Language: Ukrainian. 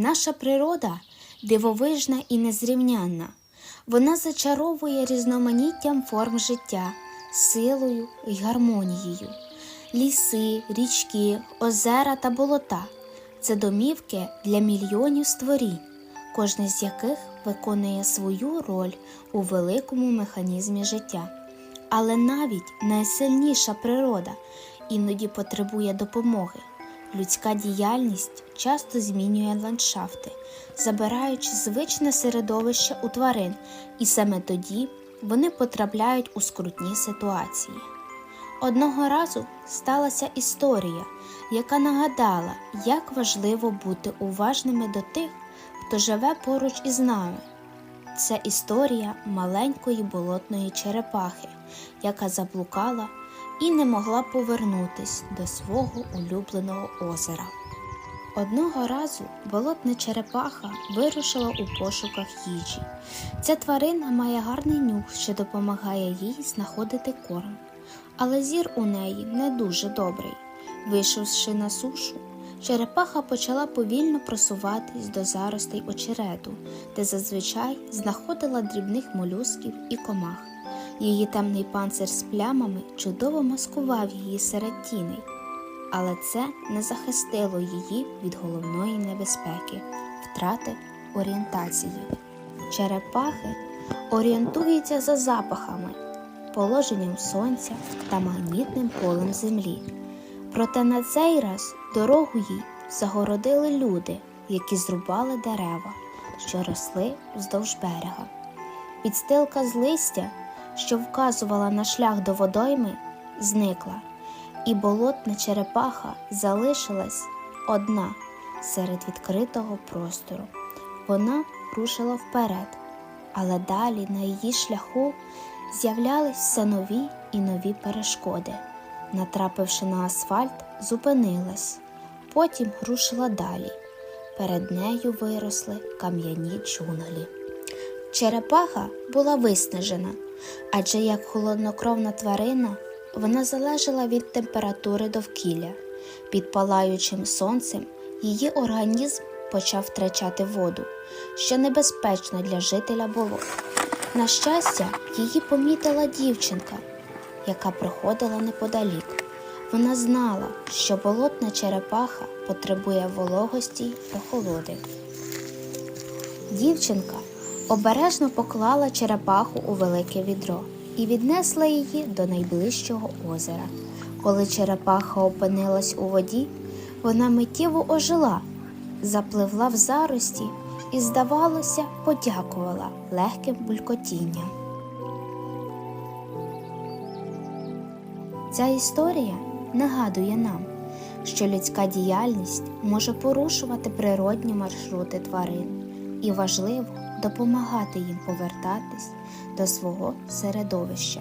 Наша природа дивовижна і незрівнянна. Вона зачаровує різноманіттям форм життя, силою і гармонією. Ліси, річки, озера та болота це домівки для мільйонів створінь, кожне з яких виконує свою роль у великому механізмі життя. Але навіть найсильніша природа іноді потребує допомоги. Людська діяльність часто змінює ландшафти, забираючи звичне середовище у тварин, і саме тоді вони потрапляють у скрутні ситуації. Одного разу сталася історія, яка нагадала, як важливо бути уважними до тих, хто живе поруч із нами. Це історія маленької болотної черепахи, яка заблукала і не могла повернутись до свого улюбленого озера. Одного разу болотна черепаха вирушила у пошуках їжі. Ця тварина має гарний нюх, що допомагає їй знаходити корм, але зір у неї не дуже добрий. Вийшовши на сушу, черепаха почала повільно просуватись до заростей очерету, де зазвичай знаходила дрібних молюсків і комах. Її темний панцир з плямами чудово маскував її серед тіней, але це не захистило її від головної небезпеки втрати орієнтації. Черепахи орієнтуються за запахами, положенням сонця та магнітним полем землі. Проте на цей раз дорогу їй загородили люди, які зрубали дерева, що росли вздовж берега. Підстилка з листя, що вказувала на шлях до водойми, зникла, і болотна черепаха залишилась одна серед відкритого простору. Вона рушила вперед, але далі на її шляху з'являлись все нові і нові перешкоди. Натрапивши на асфальт, зупинилась, потім рушила далі. Перед нею виросли кам'яні джунглі. Черепаха була виснажена, адже як холоднокровна тварина вона залежала від температури довкілля. Під палаючим сонцем її організм почав втрачати воду, що небезпечно для жителя болот. На щастя, її помітила дівчинка, яка проходила неподалік. Вона знала, що болотна черепаха потребує вологості й прохолоди. Дівчинка обережно поклала черепаху у велике відро і віднесла її до найближчого озера. Коли черепаха опинилась у воді, вона миттєво ожила, запливла в зарості і, здавалося, подякувала легким булькотінням. Ця історія нагадує нам, що людська діяльність може порушувати природні маршрути тварин, і важливо допомагати їм повертатись до свого середовища.